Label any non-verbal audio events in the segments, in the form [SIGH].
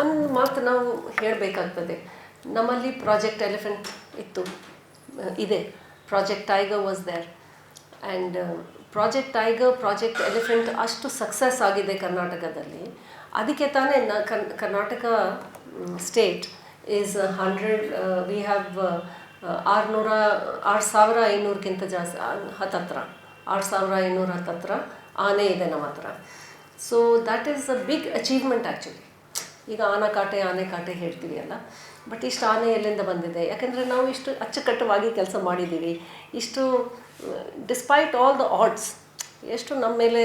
One ಮಾತು ನಾವು ಹೇಳಬೇಕಾಗ್ತದೆ. ನಮ್ಮಲ್ಲಿ ಪ್ರಾಜೆಕ್ಟ್ ಎಲಿಫೆಂಟ್ ಇತ್ತು. ಇದೆ. Project tiger was there and project tiger project elephant ಅಷ್ಟು ಸಕ್ಸಸ್ ಆಗಿದೆ ಕರ್ನಾಟಕದಲ್ಲಿ. ಅದಕ್ಕೆ ತಾನೇ ನ, ಕರ್, Karnataka state is hundred we have ಆರುನೂರ, ಆರು ಸಾವಿರ ಐನೂರಕ್ಕಿಂತ ಜಾಸ್ತಿ ಹತ್ತತ್ರ. ಆರು ಸಾವಿರ ಐನೂರ ಹತ್ತತ್ರ ಆನೆ ಇದೆ ನಮ್ಮ ಹತ್ರ. So that is a big achievement actually ಈಗ ಆನೆಕಾಟೆ ಆನೆಕಾಟೆ ಹೇಳ್ತೀವಿ ಅಲ್ಲ. ಬಟ್ ಇಷ್ಟು ಆನೆ ಎಲ್ಲಿಂದ ಬಂದಿದೆ? ಯಾಕಂದರೆ ನಾವು ಇಷ್ಟು ಅಚ್ಚುಕಟ್ಟವಾಗಿ ಕೆಲಸ ಮಾಡಿದ್ದೀವಿ. ಇಷ್ಟು ಡಿಸ್ಪೈಟ್ ಆಲ್ ದ ಆಡ್ಸ್ ಎಷ್ಟು ನಮ್ಮ ಮೇಲೆ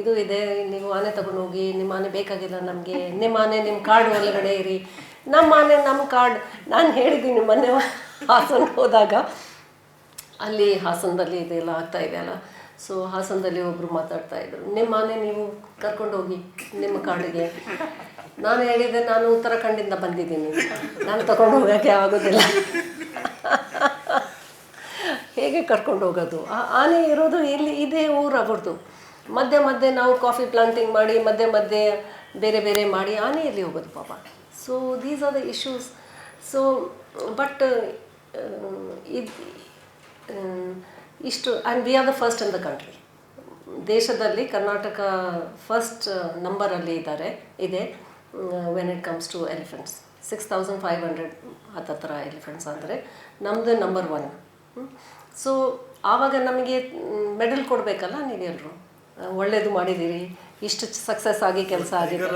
ಇದು ಇದೆ, ನೀವು ಆನೆ ತಗೊಂಡು ಹೋಗಿ, ನಿಮ್ಮ ಆನೆ ಬೇಕಾಗಿಲ್ಲ ನಮಗೆ, ನಿಮ್ಮ ಆನೆ ನಿಮ್ಮ ಕಾರ್ಡ್ ಒಳಗಡೆ ಇರಿ. ನಮ್ಮ ಆನೆ ನಮ್ಮ ಕಾರ್ಡ್ ನಾನು ಹೇಳಿದ್ದೀನಿ ಮೊನ್ನೆ ಹಾಸನ ಹೋದಾಗ. ಅಲ್ಲಿ ಹಾಸನದಲ್ಲಿ ಇದೆಲ್ಲ ಆಗ್ತಾ ಇದೆ ಅಲ್ಲ. ಸೊ ಹಾಸನದಲ್ಲಿ ಒಬ್ಬರು ಮಾತಾಡ್ತಾ ಇದ್ರು. ನಿಮ್ಮ ಮನೆ ನೀವು ಕರ್ಕೊಂಡು ಹೋಗಿ ನಿಮ್ಮ ಕಾಡಿಗೆ. ನಾನು ಹೇಳಿದೆ ನಾನು ಉತ್ತರಾಖಂಡಿಂದ ಬಂದಿದ್ದೀನಿ. ನಾನು ತಗೊಂಡು ಹೋಗೋಕ್ಕೆ ಆಗೋದಿಲ್ಲ. ಹೇಗೆ ಕರ್ಕೊಂಡು ಹೋಗೋದು? ಆನೆ ಇರೋದು ಇಲ್ಲಿ, ಇದೇ ಊರು ಅವ್ರದ್ದು. ಮಧ್ಯೆ ಮಧ್ಯೆ ನಾವು ಕಾಫಿ ಪ್ಲಾಂಟಿಂಗ್ ಮಾಡಿ, ಮಧ್ಯೆ ಮಧ್ಯೆ ಬೇರೆ ಬೇರೆ ಮಾಡಿ ಆನೆ ಇಲ್ಲಿ ಹೋಗೋದು ಪಾಪ. So these are the issues so but ಇದು ಇಷ್ಟು and we are the first in the country ದೇಶದಲ್ಲಿ ಕರ್ನಾಟಕ ಫಸ್ಟ್ ನಂಬರಲ್ಲಿ ಇದ್ದಾರೆ ಇದೆ when it comes to elephants six thousand five hundred ಹತ್ತತ್ರ ಎಲಿಫೆಂಟ್ಸ್ ಅಂದರೆ ನಮ್ಮದು ನಂಬರ್ ಒನ್ ಸೊ ಆವಾಗ ನಮಗೆ ಮೆಡಲ್ ಕೊಡಬೇಕಲ್ಲ ನೀವೆಲ್ಲರೂ ಒಳ್ಳೇದು ಮಾಡಿದ್ದೀರಿ ಇಷ್ಟು ಸಕ್ಸಸ್ ಆಗಿ ಕೆಲಸ ಆಗಿದೆ.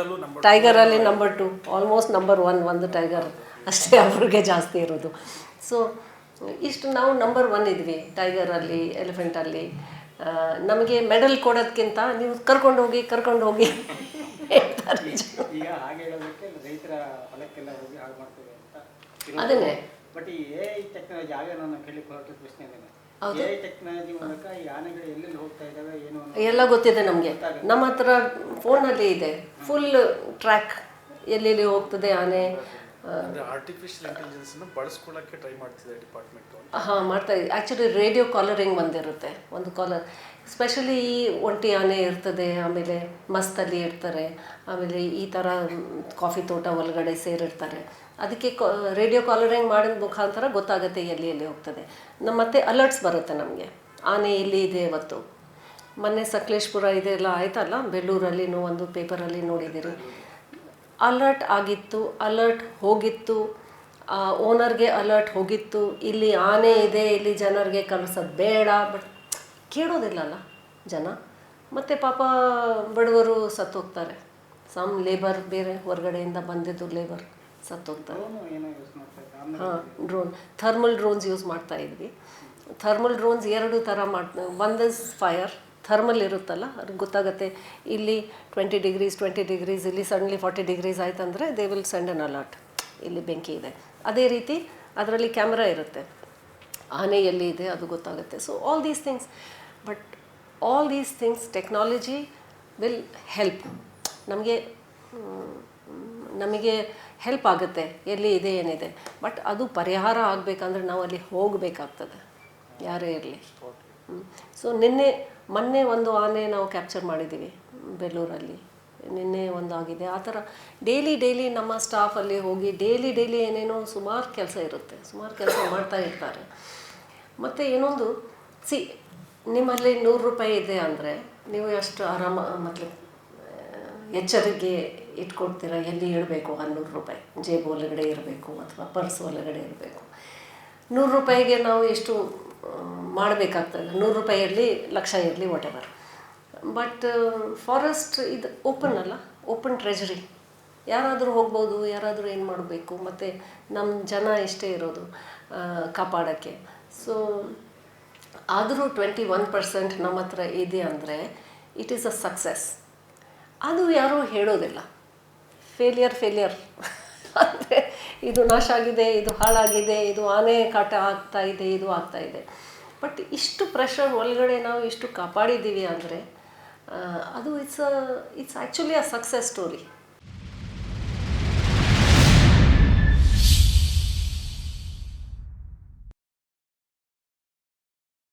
ಟೈಗರಲ್ಲಿ number two almost number one ಒಂದು ಟೈಗರ್ ಅಷ್ಟೇ ಅವ್ರಿಗೆ ಜಾಸ್ತಿ ಇರೋದು. ಸೊ ಇಷ್ಟು ನಾವು ನಂಬರ್ ಒನ್ ಇದ್ವಿ ಟೈಗರಲ್ಲಿ ಎಲಿಫೆಂಟಲ್ಲಿ ನಮಗೆ ಮೆಡಲ್ ಕೊಡೋದಕ್ಕಿಂತ ನೀವು ಕರ್ಕೊಂಡು ಹೋಗಿ ಕರ್ಕೊಂಡು ಹೋಗಿ ಅದನ್ನೇ. ಬಟ್ ಈ ಎ ಐ ಟೆಕ್ನಾಲಜಿ ಆಗ ನಾನು ಕೇಳಿ ಹೊರಟ ಪ್ರಶ್ನೆ ಇದ್ದೇನೆ ಎ ಐ ಟೆಕ್ನಾಲಜಿ ಮೂಲಕ ಈ ಆನೆಗಳು ಎಲ್ಲೆಲ್ಲಿ ಹೋಗ್ತಾ ಇದ್ದಾವೆ ಏನು ಎಲ್ಲ ಗೊತ್ತಿದೆ ನಮಗೆ. ನಮ್ಮ ಹತ್ರ ಫೋನಲ್ಲಿ ಇದೆ. ಫುಲ್ ಟ್ರ್ಯಾಕ್ ಎಲ್ಲೆಲ್ಲಿ ಹೋಗ್ತದೆ ಆನೆ. ಆರ್ಟಿಫಿಷಿಯಲ್ ಇಂಟೆಲಿಜೆನ್ಸ್ ಟ್ರೈ ಮಾಡ್ತಿದೆ ಡಿಪಾರ್ಟ್ಮೆಂಟ್ ಹಾಂ ಮಾಡ್ತಾ ಇದೆ ಆ್ಯಕ್ಚುಲಿ ರೇಡಿಯೋ ಕಾಲರಿಂಗ್ ಬಂದಿರುತ್ತೆ ಒಂದು ಕಾಲರ್ ಸ್ಪೆಷಲಿ ಈ ಒಂಟಿ ಆನೆ ಇರ್ತದೆ ಆಮೇಲೆ ಮಸ್ತಲ್ಲಿ ಇರ್ತಾರೆ ಆಮೇಲೆ ಈ ಥರ ಕಾಫಿ ತೋಟ ಒಳಗಡೆ ಸೇರಿರ್ತಾರೆ. ಅದಕ್ಕೆ ರೇಡಿಯೋ ಕಾಲರಿಂಗ್ ಮಾಡಿದ ಮುಖಾಂತರ ಗೊತ್ತಾಗುತ್ತೆ ಎಲ್ಲಿ ಎಲ್ಲಿ ಹೋಗ್ತದೆ. ನಮ್ಮ ಮತ್ತೆ ಅಲರ್ಟ್ಸ್ ಬರುತ್ತೆ ನಮಗೆ. ಆನೆ ಇಲ್ಲಿ ಇದೆ ಇವತ್ತು. ಮೊನ್ನೆ ಸಕಲೇಶ್ಪುರ ಇದೆಲ್ಲ ಆಯ್ತಲ್ಲ? ಬೆಳ್ಳೂರಲ್ಲಿ ಒಂದು ಪೇಪರಲ್ಲಿ ನೋಡಿದ್ದೀರಿ. ಅಲರ್ಟ್ ಆಗಿತ್ತು ಅಲರ್ಟ್ ಹೋಗಿತ್ತು. ಓನರ್ಗೆ ಅಲರ್ಟ್ ಹೋಗಿತ್ತು. ಇಲ್ಲಿ ಆನೆ ಇದೆ ಇಲ್ಲಿ ಜನರಿಗೆ ಕಲಿಸೋದು ಬೇಡ. ಬಟ್ ಕೇಳೋದಿಲ್ಲಲ್ಲ ಜನ. ಮತ್ತು ಪಾಪ ಬಡವರು ಸತ್ತೋಗ್ತಾರೆ. ಸಮ್ ಲೇಬರ್ ಬೇರೆ ಹೊರಗಡೆಯಿಂದ ಬಂದಿದ್ದು ಲೇಬರ್ ಸತ್ತೋಗ್ತಾರೆ. ಹಾಂ ಡ್ರೋನ್ ಥರ್ಮಲ್ ಡ್ರೋನ್ಸ್ ಯೂಸ್ ಮಾಡ್ತಾ ಇದ್ವಿ. ಥರ್ಮಲ್ ಡ್ರೋನ್ಸ್ ಎರಡು ಥರ ಮಾಡ್ತಾ ಒಂದು ಫೈರ್ ಥರ್ಮಲ್ ಇರುತ್ತಲ್ಲ, ಅದು ಗೊತ್ತಾಗುತ್ತೆ. ಇಲ್ಲಿ ಟ್ವೆಂಟಿ ಡಿಗ್ರೀಸ್ ಟ್ವೆಂಟಿ ಡಿಗ್ರೀಸ್, ಇಲ್ಲಿ suddenly forty degrees ಆಯ್ತಂದರೆ they will send an alert ಇಲ್ಲಿ ಬೆಂಕಿ ಇದೆ. ಅದೇ ರೀತಿ ಅದರಲ್ಲಿ ಕ್ಯಾಮ್ರಾ ಇರುತ್ತೆ. ಆನೆ ಎಲ್ಲಿ ಇದೆ ಅದು ಗೊತ್ತಾಗುತ್ತೆ. So all these things but all these things technology will help ನಮಗೆ ನಮಗೆ ಹೆಲ್ಪ್ ಆಗುತ್ತೆ. ಎಲ್ಲಿ ಇದೆ, ಏನಿದೆ. ಬಟ್ ಅದು ಪರಿಹಾರ ಆಗಬೇಕಂದ್ರೆ ನಾವು ಅಲ್ಲಿ ಹೋಗಬೇಕಾಗ್ತದೆ. ಯಾರೇ ಇರಲಿ. ಸೊ ನಿನ್ನೆ, ಮೊನ್ನೆ ಒಂದು ಆನೆ ನಾವು ಕ್ಯಾಪ್ಚರ್ ಮಾಡಿದ್ದೀವಿ ಬೆಳ್ಳೂರಲ್ಲಿ ನಿನ್ನೆ ಒಂದು ಆಗಿದೆ. ಆ ಥರ ಡೈಲಿ ಡೈಲಿ ನಮ್ಮ ಸ್ಟಾಫಲ್ಲಿ ಹೋಗಿ ಡೈಲಿ ಡೈಲಿ ಏನೇನೋ ಸುಮಾರು ಕೆಲಸ ಇರುತ್ತೆ. ಸುಮಾರು ಕೆಲಸ ಮಾಡ್ತಾ ಇರ್ತಾರೆ. ಮತ್ತು ಇನ್ನೊಂದು, ಸಿ, ನಿಮ್ಮಲ್ಲಿ ನೂರು ರೂಪಾಯಿ ಇದೆ ಅಂದರೆ ನೀವು ಎಷ್ಟು ಆರಾಮ, ಮತ್ತು ಎಚ್ಚರಿಕೆ ಇಟ್ಕೊಡ್ತೀರ? ಎಲ್ಲಿ ಇಡಬೇಕು? ಆ ನೂರು ರೂಪಾಯಿ. ಜೇಬು ಒಳಗಡೆ ಇರಬೇಕು, ಅಥವಾ ಪರ್ಸ್ ಒಳಗಡೆ ಇರಬೇಕು. ನೂರು ರೂಪಾಯಿಗೆ ನಾವು ಎಷ್ಟು ಮಾಡಬೇಕಾಗ್ತದೆ. ನೂರು ರೂಪಾಯಿ ಇರಲಿ, ಲಕ್ಷ ಇರಲಿ ವಾಟ್ ಎವರ್ ಬಟ್ ಫಾರೆಸ್ಟ್ ಇದು ಓಪನ್ ಅಲ್ಲ? ಓಪನ್ ಟ್ರೆಜರಿ ಯಾರಾದರೂ ಹೋಗ್ಬೋದು, ಯಾರಾದರೂ ಏನು ಮಾಡಬೇಕು, ಮತ್ತು ನಮ್ಮ ಜನ ಇಷ್ಟೇ ಇರೋದು ಕಾಪಾಡೋಕ್ಕೆ. ಸೊ ಆದರೂ ಟ್ವೆಂಟಿ ಒನ್ ಪರ್ಸೆಂಟ್ ನಮ್ಮ ಹತ್ರ ಇದೆ ಅಂದರೆ ಇಟ್ ಈಸ್ ಅ ಸಕ್ಸಸ್ ಅದು ಯಾರೂ ಹೇಳೋದಿಲ್ಲ. ಫೇಲಿಯರ್ [LAUGHS] ಫೇಲಿಯರ್ ಇದು ನಾಶ ಆಗಿದೆ, ಇದು ಹಾಳಾಗಿದೆ, ಇದು ಆನೆ ಕಾಟ ಆಗ್ತಾ ಇದೆ, ಇದು ಆಗ್ತಾ ಇದೆ. ಬಟ್ ಇಷ್ಟು ಪ್ರೆಷರ್ ಒಳಗಡೆ ನಾವು ಇಷ್ಟು ಕಾಪಾಡಿದ್ದೀವಿ ಅಂದರೆ ಅದು it's it's actually a success story